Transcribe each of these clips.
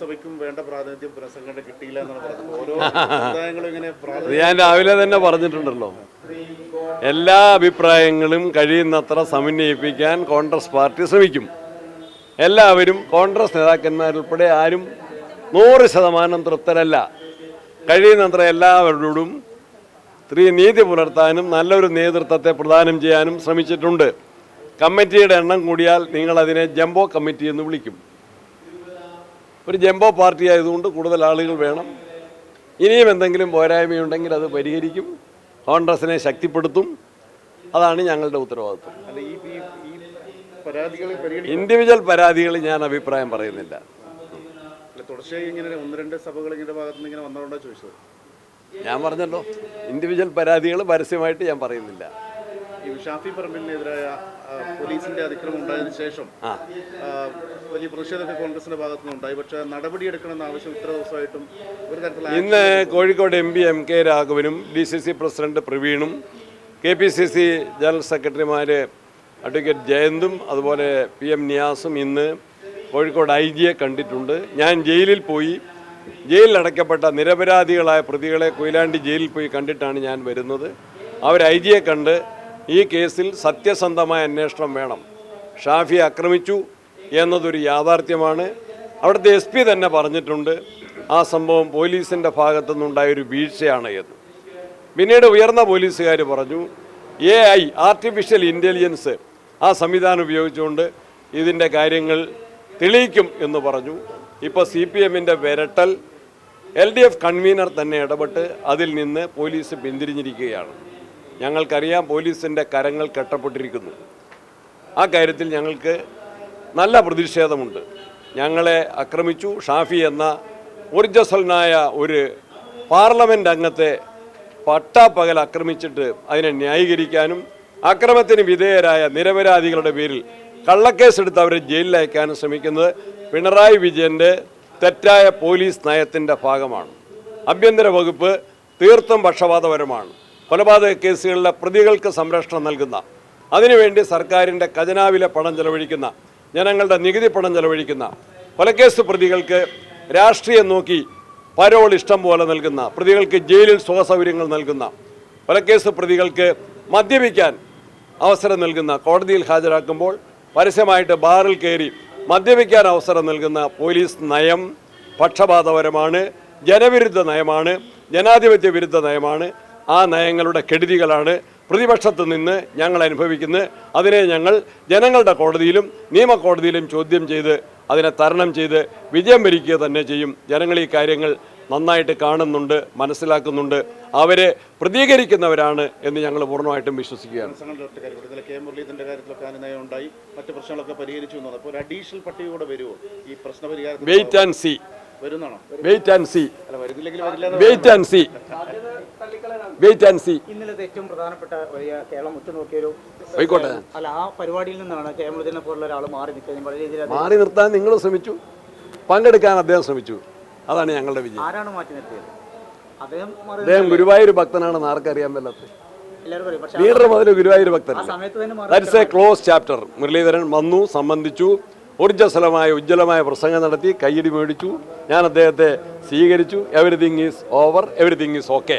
സഭയ്ക്കും വേണ്ട പ്രാതിനിധ്യം പുനഃസംഘടന കിട്ടിയില്ല എന്നാണ് പറഞ്ഞത് ഓരോ സമുദായങ്ങളും ഇങ്ങനെ അത് ഞാൻ രാവിലെ തന്നെ പറഞ്ഞിട്ടുണ്ടല്ലോ. എല്ലാ അഭിപ്രായങ്ങളും കഴിയുന്നത്ര സമന്വയിപ്പിക്കാൻ കോൺഗ്രസ് പാർട്ടി ശ്രമിക്കും. എല്ലാവരും കോൺഗ്രസ് നേതാക്കന്മാരുൾപ്പെടെ ആരും നൂറ് ശതമാനം തൃപ്തരല്ല. കഴിയുന്നത്ര എല്ലാവരോടും സ്ത്രീ നീതി പുലർത്താനും നല്ലൊരു നേതൃത്വത്തെ പ്രദാനം ചെയ്യാനും ശ്രമിച്ചിട്ടുണ്ട്. കമ്മിറ്റിയുടെ എണ്ണം കൂടിയാൽ നിങ്ങളതിനെ ജംബോ കമ്മിറ്റി എന്ന് വിളിക്കും. ഒരു ജംബോ പാർട്ടി ആയതുകൊണ്ട് കൂടുതൽ ആളുകൾ വേണം. ഇനിയും എന്തെങ്കിലും പോരായ്മയുണ്ടെങ്കിൽ അത് പരിഹരിക്കും. കോൺഗ്രസിനെ ശക്തിപ്പെടുത്തും. അതാണ് ഞങ്ങളുടെ ഉത്തരവാദിത്വം. ഇൻഡിവിജ്വൽ പരാതികൾ ഞാൻ അഭിപ്രായം പറയുന്നില്ല. ഞാൻ പറഞ്ഞല്ലോ ഇൻഡിവിജ്വൽ പരാതികൾ പരസ്യമായിട്ട് ഞാൻ പറയുന്നില്ല. ഷാഫി പറമ്പിലിനെതിരായ പോലീസിന്റെ അതിക്രമം ഉണ്ടായതിനു ശേഷം വലിയ പ്രതിഷേധമൊക്കെ കോൺഗ്രസിന്റെ ഭാഗത്തു നിന്നുണ്ടായി പക്ഷേ നടപടിയെടുക്കണമെന്ന ആവശ്യം ഇത്ര ദിവസമായിട്ടും ഒരു തരത്തിലുള്ള ഇന്ന് Kozhikode M P M K രാഘവനും D C C president പ്രവീണും K P C C general സെക്രട്ടറിമാർ അഡ്വക്കേറ്റ് ജയന്തും അതുപോലെ പി എം നിയാസും ഇന്ന് കോഴിക്കോട് ഐ ജിയെ കണ്ടിട്ടുണ്ട്. ഞാൻ ജയിലിൽ പോയി. ജയിലിൽ അടയ്ക്കപ്പെട്ട നിരപരാധികളായ പ്രതികളെ കൊയിലാണ്ടി ജയിലിൽ പോയി കണ്ടിട്ടാണ് ഞാൻ വരുന്നത്. അവർ ഐ ജിയെ കണ്ട് ഈ കേസിൽ സത്യസന്ധമായ അന്വേഷണം വേണം. ഷാഫി ആക്രമിച്ചു എന്നതൊരു യാഥാർത്ഥ്യമാണ്. അവിടുത്തെ എസ് പി തന്നെ പറഞ്ഞിട്ടുണ്ട് ആ സംഭവം പോലീസിന്റെ ഭാഗത്തുനിന്നുണ്ടായൊരു വീഴ്ചയാണ് എന്ന്. പിന്നീട് ഉയർന്ന പോലീസുകാർ പറഞ്ഞു എ ഐ ആർട്ടിഫിഷ്യൽ ഇന്റലിജൻസ് ആ സംവിധാനം ഉപയോഗിച്ചുകൊണ്ട് ഇതിന്റെ കാര്യങ്ങൾ തെളിയിക്കും എന്ന് പറഞ്ഞു. ഇപ്പോൾ സി പി എമ്മിന്റെ വിരട്ടൽ എൽ ഡി എഫ് കൺവീനർ തന്നെ ഇടപെട്ട് അതിൽ നിന്ന് പോലീസ് പിന്തിരിഞ്ഞിരിക്കുകയാണ്. ഞങ്ങൾക്കറിയാം പോലീസിന്റെ കരങ്ങൾ കെട്ടപ്പെട്ടിരിക്കുന്നു. ആ കാര്യത്തിൽ ഞങ്ങൾക്ക് നല്ല പ്രതിഷേധമുണ്ട്. ഞങ്ങളെ ആക്രമിച്ചു. ഷാഫി എന്ന ഊർജസ്വലനായ ഒരു പാർലമെന്റ് അംഗത്തെ പട്ടാപ്പകൽ ആക്രമിച്ചിട്ട് അതിനെ ന്യായീകരിക്കാനും അക്രമത്തിന് വിധേയരായ നിരപരാധികളുടെ പേരിൽ കള്ളക്കേസെടുത്ത് അവരെ ജയിലിൽ അയക്കാനും ശ്രമിക്കുന്നത് പിണറായി വിജയന്റെ തെറ്റായ പോലീസ് നയത്തിന്റെ ഭാഗമാണ്. ആഭ്യന്തര വകുപ്പ് തീർത്തും പക്ഷപാതപരമാണ്. കൊലപാതക കേസുകളിലെ പ്രതികൾക്ക് സംരക്ഷണം നൽകുന്ന അതിനുവേണ്ടി സർക്കാരിന്റെ ഖജനാവിലെ പണം ചെലവഴിക്കുന്ന ജനങ്ങളുടെ നികുതി പണം ചെലവഴിക്കുന്ന കൊലക്കേസ് പ്രതികൾക്ക് രാഷ്ട്രീയം നോക്കി പരോൾ ഇഷ്ടം പോലെ നൽകുന്ന പ്രതികൾക്ക് ജയിലിൽ സുഖസൗകര്യങ്ങൾ നൽകുന്ന കൊലക്കേസ് പ്രതികൾക്ക് മദ്യപിക്കാൻ അവസരം നൽകുന്ന കോടതിയിൽ ഹാജരാക്കുമ്പോൾ പരസ്യമായിട്ട് ബാറിൽ കയറി മദ്യപിക്കാൻ അവസരം നൽകുന്ന പോലീസ് നയം പക്ഷപാതപരമാണ് ജനവിരുദ്ധ നയമാണ് ജനാധിപത്യ വിരുദ്ധ നയമാണ്. ആ നയങ്ങളുടെ കെടുതികളാണ് പ്രതിപക്ഷത്ത് നിന്ന് ഞങ്ങൾ അനുഭവിക്കുന്നത്. അതിനെ ഞങ്ങൾ ജനങ്ങളുടെ കോടതിയിലും നിയമകോടതിയിലും ചോദ്യം ചെയ്ത് അതിനെ തരണം ചെയ്ത് വിജയം വരിക്കുക തന്നെ ചെയ്യും. ജനങ്ങൾ ഈ കാര്യങ്ങൾ നന്നായിട്ട് കാണുന്നുണ്ട് മനസ്സിലാക്കുന്നുണ്ട്. അവരെ പ്രതികരിക്കുന്നവരാണ് എന്ന് ഞങ്ങൾ പൂർണമായിട്ടും വിശ്വസിക്കുകയാണ്. കെ കാര്യത്തിലൊക്കെ അനുനയം ഉണ്ടായി. മറ്റു പ്രശ്നങ്ങളൊക്കെ പരിഹരിച്ചു എന്നാണ്. അപ്പോൾ ഒരു അഡീഷണൽ പട്ടികയോടെ വരുമോ? ഈ പ്രശ്ന wait and see wait and see wait and see wait and see ഇന്നലത്തെ ഏറ്റവും പ്രധാനപ്പെട്ട വലിയ കേരളം ഉറ്റുനോക്കിയൊരു ആയിക്കോട്ടെ. അല്ല ആ പരിപാടിയിൽ നിന്നാണ് കേരളത്തിനെ പോലുള്ള ഒരാൾ മാറി നിൽക്കുന്നത്. വളരെ രീതിയിൽ മാറി നിർത്താൻ നിങ്ങൾ ശ്രമിച്ചു. പങ്കെടുക്കാൻ അദ്ദേഹം ശ്രമിച്ചു. അതാണ് ഞങ്ങളുടെ വിജയം. ആരാണ് മാറ്റി നിർത്തിയത്? അദ്ദേഹം അദ്ദേഹം ഗുരുവായൂർ ഭക്തനാണെന്ന് ആർക്കറിയാൻ മേലാത്ത. ലീഡർ മുതൽ Guruvayur that's a close chapter Muraleedharan വന്നു സംബന്ധിച്ചു ഊർജസ്വലമായ ഉജ്ജ്വലമായ പ്രസംഗം നടത്തി കയ്യടി മേടിച്ചു. ഞാൻ അദ്ദേഹത്തെ സ്വീകരിച്ചു. Everything is over everything is okay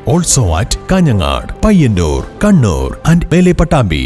Also at Kanhangad Payyanur Kannur and Mele Pattambi